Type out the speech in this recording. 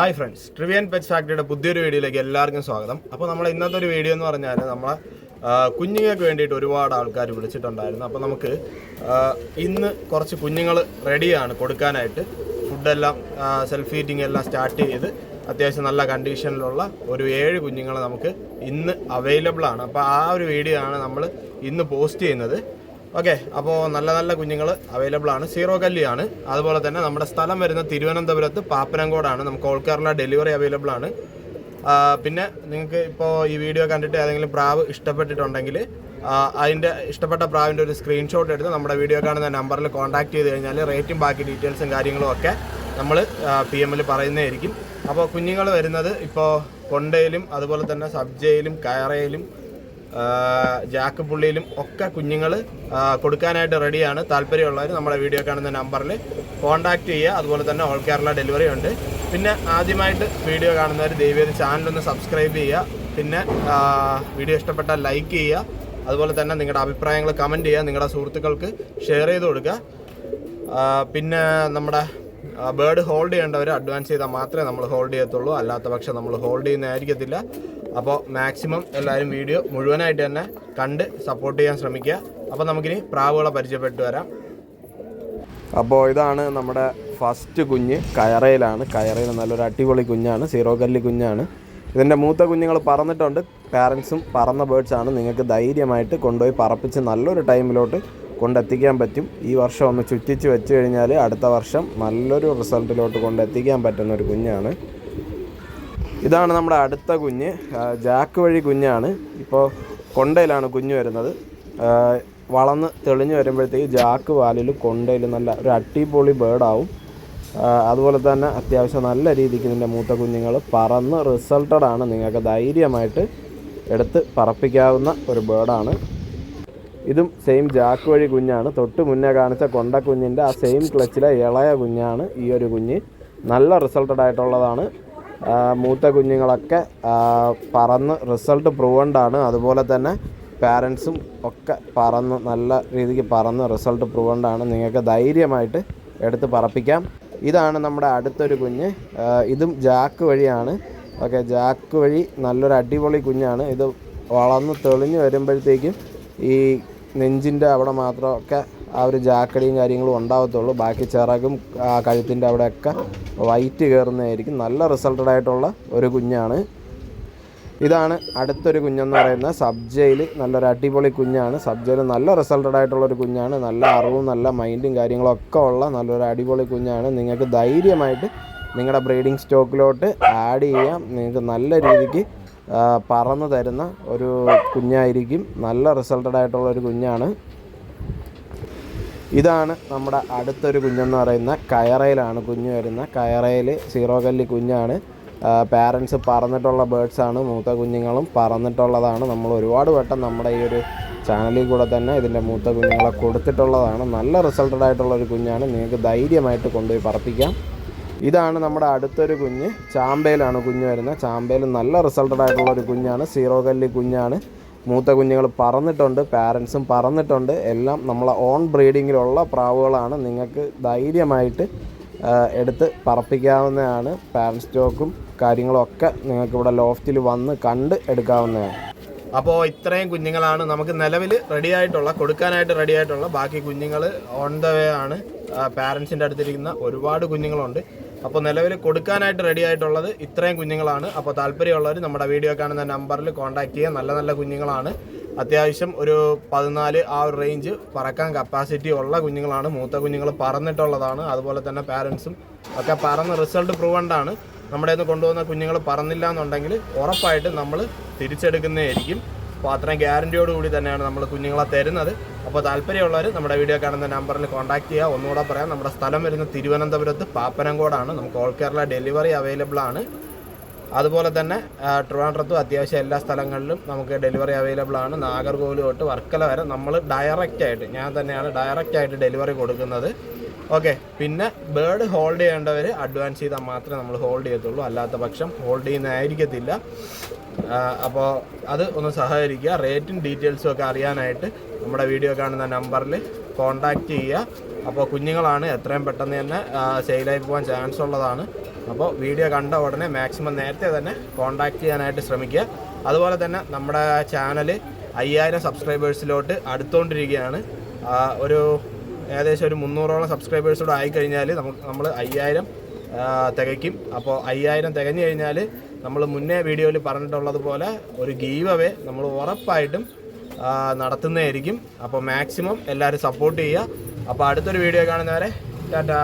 Hi friends ട്രിവിയൻ pet ഫാക്ടറിയുടെ പുതിയൊരു വീഡിയോയിലേക്ക് എല്ലാവർക്കും സ്വാഗതം. അപ്പോൾ നമ്മൾ ഇന്നത്തെ ഒരു വീഡിയോ എന്ന് പറഞ്ഞാൽ നമ്മൾ കുഞ്ഞുങ്ങൾക്ക് വേണ്ടിയിട്ട് ഒരുപാട് ആൾക്കാർ വിളിച്ചിട്ടുണ്ടായിരുന്നു. അപ്പോൾ നമുക്ക് ഇന്ന് കുറച്ച് കുഞ്ഞുങ്ങൾ റെഡിയാണ് കൊടുക്കാനായിട്ട്. ഫുഡെല്ലാം സെൽഫ് ഹീറ്റിംഗ് എല്ലാം സ്റ്റാർട്ട് ചെയ്ത് അത്യാവശ്യം നല്ല കണ്ടീഷനിലുള്ള ഒരു ഏഴ് കുഞ്ഞുങ്ങൾ നമുക്ക് ഇന്ന് അവൈലബിൾ ആണ്. അപ്പോൾ ആ ഒരു വീഡിയോ ആണ് നമ്മൾ ഇന്ന് പോസ്റ്റ് ചെയ്യുന്നത്. ഓക്കെ അപ്പോൾ നല്ല നല്ല കുഞ്ഞുങ്ങൾ അവൈലബിൾ ആണ്. സീറോ കല്ലിയാണ് അതുപോലെ തന്നെ നമ്മുടെ സ്ഥലം വരുന്ന തിരുവനന്തപുരത്ത് പാപ്പനംകോടാണ് നമുക്ക് ഓൾ കേരള ഡെലിവറി അവൈലബിൾ ആണ്. പിന്നെ നിങ്ങൾക്ക് ഇപ്പോൾ ഈ വീഡിയോ കണ്ടിട്ട് ഏതെങ്കിലും പ്രാവ് ഇഷ്ടപ്പെട്ടിട്ടുണ്ടെങ്കിൽ അതിന്റെ ഇഷ്ടപ്പെട്ട പ്രാവിന്റെ ഒരു സ്ക്രീൻഷോട്ട് എടുത്ത് നമ്മുടെ വീഡിയോ കാണുന്ന നമ്പറിൽ കോൺടാക്ട് ചെയ്ത് കഴിഞ്ഞാൽ റേറ്റും ബാക്കി ഡീറ്റെയിൽസും കാര്യങ്ങളും ഒക്കെ നമ്മൾ പി എമ്മിൽ പറയുന്നതായിരിക്കും അപ്പോൾ കുഞ്ഞുങ്ങൾ വരുന്നത് ഇപ്പോൾ കൊണ്ടയിലും അതുപോലെ തന്നെ സബ്ജയിലും കയറയിലും ജാക്ക് പുള്ളിയിലും ഒക്കെ കുഞ്ഞുങ്ങൾ കൊടുക്കാനായിട്ട് റെഡിയാണ്. താല്പര്യമുള്ളവർ നമ്മുടെ വീഡിയോ കാണുന്ന നമ്പറിൽ കോൺടാക്റ്റ് ചെയ്യുക. അതുപോലെ തന്നെ ഓൾ കേരള ഡെലിവറി ഉണ്ട്. പിന്നെ ആദ്യമായിട്ട് വീഡിയോ കാണുന്നവർ ദയവേത് ചാനലൊന്ന് സബ്സ്ക്രൈബ് ചെയ്യുക. പിന്നെ വീഡിയോ ഇഷ്ടപ്പെട്ടാൽ ലൈക്ക് ചെയ്യുക. അതുപോലെ തന്നെ നിങ്ങളുടെ അഭിപ്രായങ്ങൾ കമന്റ് ചെയ്യുക. നിങ്ങളുടെ സുഹൃത്തുക്കൾക്ക് ഷെയർ ചെയ്ത് കൊടുക്കുക. പിന്നെ നമ്മുടെ ബേർഡ് ഹോൾഡ് ചെയ്യേണ്ടവർ അഡ്വാൻസ് ചെയ്താൽ മാത്രമേ നമ്മൾ ഹോൾഡ് ചെയ്യത്തുള്ളൂ. അല്ലാത്ത പക്ഷം നമ്മൾ ഹോൾഡ് ചെയ്യുന്നതായിരിക്കത്തില്ല. അപ്പോൾ മാക്സിമം എല്ലാവരും വീഡിയോ മുഴുവനായിട്ട് തന്നെ കണ്ട് സപ്പോർട്ട് ചെയ്യാൻ ശ്രമിക്കുക. അപ്പോൾ നമുക്കിനി പ്രാവുകളെ പരിചയപ്പെട്ടു വരാം. അപ്പോൾ ഇതാണ് നമ്മുടെ ഫസ്റ്റ് കുഞ്ഞ് കയറയിലാണ്. കയറയിൽ നല്ലൊരു അടിപൊളി കുഞ്ഞാണ് സീറോ കല്ലി കുഞ്ഞാണ്. ഇതിന്റെ മൂത്ത കുഞ്ഞുങ്ങൾ പറന്നിട്ടുണ്ട്. പാരൻസും പറന്ന ബേഡ്സാണ് നിങ്ങൾക്ക് ധൈര്യമായിട്ട് കൊണ്ടുപോയി പറപ്പിച്ച് നല്ലൊരു ടൈമിലോട്ട് കൊണ്ടെത്തിക്കാൻ പറ്റും. ഈ വർഷം ഒന്ന് ചുറ്റിച്ച് വെച്ച് കഴിഞ്ഞാൽ അടുത്ത വർഷം നല്ലൊരു റിസൾട്ടിലോട്ട് കൊണ്ടെത്തിക്കാൻ പറ്റുന്ന ഒരു കുഞ്ഞാണ്. ഇതാണ് നമ്മുടെ അടുത്ത കുഞ്ഞ്. ജാക്ക് വഴി കുഞ്ഞാണ്. ഇപ്പോൾ കൊണ്ടയിലാണ് കുഞ്ഞ് വരുന്നത്. വളർന്ന് തെളിഞ്ഞ് വരുമ്പോഴത്തേക്ക് ജാക്ക് വാലിൽ കൊണ്ടയിൽ നല്ല ഒരു അട്ടിപൊളി ബേർഡാവും ആ, അതുപോലെ തന്നെ അത്യാവശ്യം നല്ല രീതിക്ക് ഇതിന്റെ മൂത്ത കുഞ്ഞുങ്ങൾ പറന്ന് റിസൾട്ടഡ് ആണ് നിങ്ങൾക്ക് ധൈര്യമായിട്ട് എടുത്ത് പറപ്പിക്കാവുന്ന ഒരു ബേർഡാണ് ഇതും സെയിം ജാക്ക് വഴി കുഞ്ഞാണ്. തൊട്ട് മുന്നേ കാണിച്ച കൊണ്ട കുഞ്ഞിന്റെ ആ സെയിം ക്ലച്ചിലെ ഇളയ കുഞ്ഞാണ് ഈ ഒരു കുഞ്ഞ്. നല്ല റിസൾട്ടഡ് ആയിട്ടുള്ളതാണ്. മൂത്ത കുഞ്ഞുങ്ങളൊക്കെ പറന്ന് റിസൾട്ട് പ്രൂവണ്ടാണ് അതുപോലെ തന്നെ പാരൻസും ഒക്കെ പറന്ന് നല്ല രീതിക്ക് പറന്ന് റിസൾട്ട് പ്രൂവണ്ടാണ് നിങ്ങൾക്ക് ധൈര്യമായിട്ട് എടുത്ത് പറപ്പിക്കാം. ഇതാണ് നമ്മുടെ അടുത്തൊരു കുഞ്ഞ്. ഇതും ജാക്ക് വഴിയാണ്. ഓക്കെ ജാക്ക് വഴി നല്ലൊരു അടിപൊളി കുഞ്ഞാണ്. ഇത് വളർന്ന് തെളിഞ്ഞ് വരുമ്പോഴത്തേക്കും ഈ നെഞ്ചിന്റെ അവിടെ മാത്രമൊക്കെ ആ ഒരു ജാക്കടിയും കാര്യങ്ങളും ഉണ്ടാവത്തുള്ളൂ. ബാക്കി ചിറകും കഴുത്തിന്റെ അവിടെയൊക്കെ വൈറ്റ് കയറുന്നതായിരിക്കും. നല്ല റിസൾട്ടഡ് ആയിട്ടുള്ള ഒരു കുഞ്ഞാണ്. ഇതാണ് അടുത്തൊരു കുഞ്ഞെന്ന് പറയുന്നത് സബ്ജയിൽ നല്ലൊരു അടിപൊളി കുഞ്ഞാണ്. സബ്ജയിൽ നല്ല റിസൾട്ടഡ് ആയിട്ടുള്ള ഒരു കുഞ്ഞാണ്. നല്ല അറിവും നല്ല മൈൻഡും കാര്യങ്ങളൊക്കെ ഉള്ള നല്ലൊരു അടിപൊളി കുഞ്ഞാണ്. നിങ്ങൾക്ക് ധൈര്യമായിട്ട് നിങ്ങളുടെ ബ്രീഡിംഗ് സ്റ്റോക്കിലോട്ട് ആഡ് ചെയ്യാം. നിങ്ങൾക്ക് നല്ല രീതിക്ക് പറന്ന് തരുന്ന ഒരു കുഞ്ഞായിരിക്കും. നല്ല റിസൾട്ടഡ് ആയിട്ടുള്ള ഒരു കുഞ്ഞാണ്. ഇതാണ് നമ്മുടെ അടുത്തൊരു കുഞ്ഞെന്ന് പറയുന്ന കയറയിലാണ് കുഞ്ഞ് വരുന്ന കയറയിൽ സീറോ കല്ലി കുഞ്ഞാണ്. പാരൻസ് പറന്നിട്ടുള്ള ബേഡ്സാണ് മൂത്ത കുഞ്ഞുങ്ങളും പറന്നിട്ടുള്ളതാണ് നമ്മൾ ഒരുപാട് വട്ടം നമ്മുടെ ഈ ഒരു ചാനലിൽ കൂടെ തന്നെ ഇതിന്റെ മൂത്ത കുഞ്ഞുങ്ങളെ കൊടുത്തിട്ടുള്ളതാണ്. നല്ല റിസൾട്ടഡ് ആയിട്ടുള്ള ഒരു കുഞ്ഞാണ്. നിങ്ങൾക്ക് ധൈര്യമായിട്ട് കൊണ്ടുപോയി പറപ്പിക്കാം. ഇതാണ് നമ്മുടെ അടുത്തൊരു കുഞ്ഞ്. ചാമ്പയിലാണ് കുഞ്ഞ് വരുന്നത്. ചാമ്പയിൽ നല്ല റിസൾട്ടഡ് ആയിട്ടുള്ള ഒരു കുഞ്ഞാണ്. സീറോ കല്ലി കുഞ്ഞാണ്. മൂത്ത കുഞ്ഞുങ്ങൾ പറന്നിട്ടുണ്ട് പാരൻസും പറന്നിട്ടുണ്ട്. എല്ലാം നമ്മളെ ഓൺ ബ്രീഡിങ്ങിലുള്ള പ്രാവുകളാണ് നിങ്ങൾക്ക് ധൈര്യമായിട്ട് എടുത്ത് പറപ്പിക്കാവുന്നതാണ്. പാരൻസ് സ്റ്റോക്കും കാര്യങ്ങളൊക്കെ നിങ്ങൾക്ക് ഇവിടെ ലോഫ്റ്റിൽ വന്ന് കണ്ട് എടുക്കാവുന്നതാണ്. അപ്പോൾ ഇത്രയും കുഞ്ഞുങ്ങളാണ് നമുക്ക് നിലവിൽ റെഡി ആയിട്ടുള്ള കൊടുക്കാനായിട്ട് റെഡി ആയിട്ടുള്ള ബാക്കി കുഞ്ഞുങ്ങൾ ഓൺ ദ വേ ആണ്. പാരൻസിന്റെ അടുത്തിരിക്കുന്ന ഒരുപാട് കുഞ്ഞുങ്ങളുണ്ട്. അപ്പോൾ നിലവിൽ കൊടുക്കാനായിട്ട് റെഡി ആയിട്ടുള്ളത് ഇത്രയും കുഞ്ഞുങ്ങളാണ്. അപ്പോൾ താല്പര്യമുള്ളവർ നമ്മുടെ വീഡിയോ കാണുന്ന നമ്പറിൽ കോൺടാക്ട് ചെയ്യുക. നല്ല നല്ല കുഞ്ഞുങ്ങളാണ്. അത്യാവശ്യം ഒരു പതിനാല് ആ ഒരു റേഞ്ച് പറക്കാൻ കപ്പാസിറ്റി ഉള്ള കുഞ്ഞുങ്ങളാണ്. മൂത്ത കുഞ്ഞുങ്ങൾ പറന്നിട്ടുള്ളതാണ്. അതുപോലെ തന്നെ പാരൻസും ഒക്കെ പറന്ന് റിസൾട്ട് പ്രൂവണ്ടാണ് നമ്മുടെ നിന്ന് കൊണ്ടുവന്ന കുഞ്ഞുങ്ങൾ പറന്നില്ല എന്നുണ്ടെങ്കിൽ ഉറപ്പായിട്ടും നമ്മൾ തിരിച്ചെടുക്കുന്നതായിരിക്കും. അപ്പോൾ അത്രയും ഗ്യാരന്റിയോടുകൂടി കൂടി തന്നെയാണ് നമ്മൾ കുഞ്ഞുങ്ങളെ തരുന്നത്. അപ്പോൾ താല്പര്യമുള്ളവർ നമ്മുടെ വീഡിയോ കാണുന്ന നമ്പറിൽ കോൺടാക്ട് ചെയ്യുക ഒന്നുകൂടെ പറയാം. നമ്മുടെ സ്ഥലം വരുന്ന തിരുവനന്തപുരത്ത് പാപ്പനംകോടാണ്. നമുക്ക് ഓൾ കേരള ഡെലിവറി അവൈലബിൾ ആണ്. അതുപോലെ തന്നെ ട്രിവാൻഡ്രത്തും അത്യാവശ്യം എല്ലാ സ്ഥലങ്ങളിലും നമുക്ക് ഡെലിവറി അവൈലബിൾ ആണ്. നാഗർകോവിൽ തൊട്ട് വർക്കല വരെ നമ്മൾ ഡയറക്റ്റ് ആയിട്ട് ഞാൻ തന്നെയാണ് ഡയറക്റ്റ് ആയിട്ട് ഡെലിവറി കൊടുക്കുന്നത്. ഓക്കെ പിന്നെ ബേർഡ് ഹോൾഡ് ചെയ്യേണ്ടവർ അഡ്വാൻസ് ചെയ്താൽ മാത്രമേ നമ്മൾ ഹോൾഡ് ചെയ്യത്തുള്ളൂ. അല്ലാത്ത പക്ഷം ഹോൾഡ് ചെയ്യുന്നതായിരിക്കത്തില്ല. അപ്പോൾ അത് ഒന്ന് സഹകരിക്കുക. റേറ്റും ഡീറ്റെയിൽസും ഒക്കെ അറിയാനായിട്ട് നമ്മുടെ വീഡിയോ കാണുന്ന നമ്പറിൽ കോൺടാക്റ്റ് ചെയ്യുക. അപ്പോൾ കുഞ്ഞുങ്ങളാണ് എത്രയും പെട്ടെന്ന് തന്നെ സെയിലായി പോകാൻ ചാൻസ് ഉള്ളതാണ്. അപ്പോൾ വീഡിയോ കണ്ട ഉടനെ മാക്സിമം നേരത്തെ തന്നെ കോൺടാക്റ്റ് ചെയ്യാനായിട്ട് ശ്രമിക്കുക. അതുപോലെ തന്നെ നമ്മുടെ ചാനൽ അയ്യായിരം സബ്സ്ക്രൈബേഴ്സിലോട്ട് അടുത്തുകൊണ്ടിരിക്കുകയാണ് ഒരു ഏകദേശം ഒരു മുന്നൂറോളം സബ്സ്ക്രൈബേഴ്സോട് ആയിക്കഴിഞ്ഞാൽ നമുക്ക് നമ്മൾ അയ്യായിരം തികയ്ക്കും. അപ്പോൾ അയ്യായിരം തികഞ്ഞു കഴിഞ്ഞാൽ നമ്മൾ മുന്നേ വീഡിയോയിൽ പറഞ്ഞിട്ടുള്ളതുപോലെ ഒരു ഗീവ് അവേ നമ്മൾ ഉറപ്പായിട്ടും നടത്തുന്നതായിരിക്കും. അപ്പോൾ മാക്സിമം എല്ലാവരും സപ്പോർട്ട് ചെയ്യുക. അപ്പോൾ അടുത്തൊരു വീഡിയോ കാണുന്നവരെ ടാറ്റാ.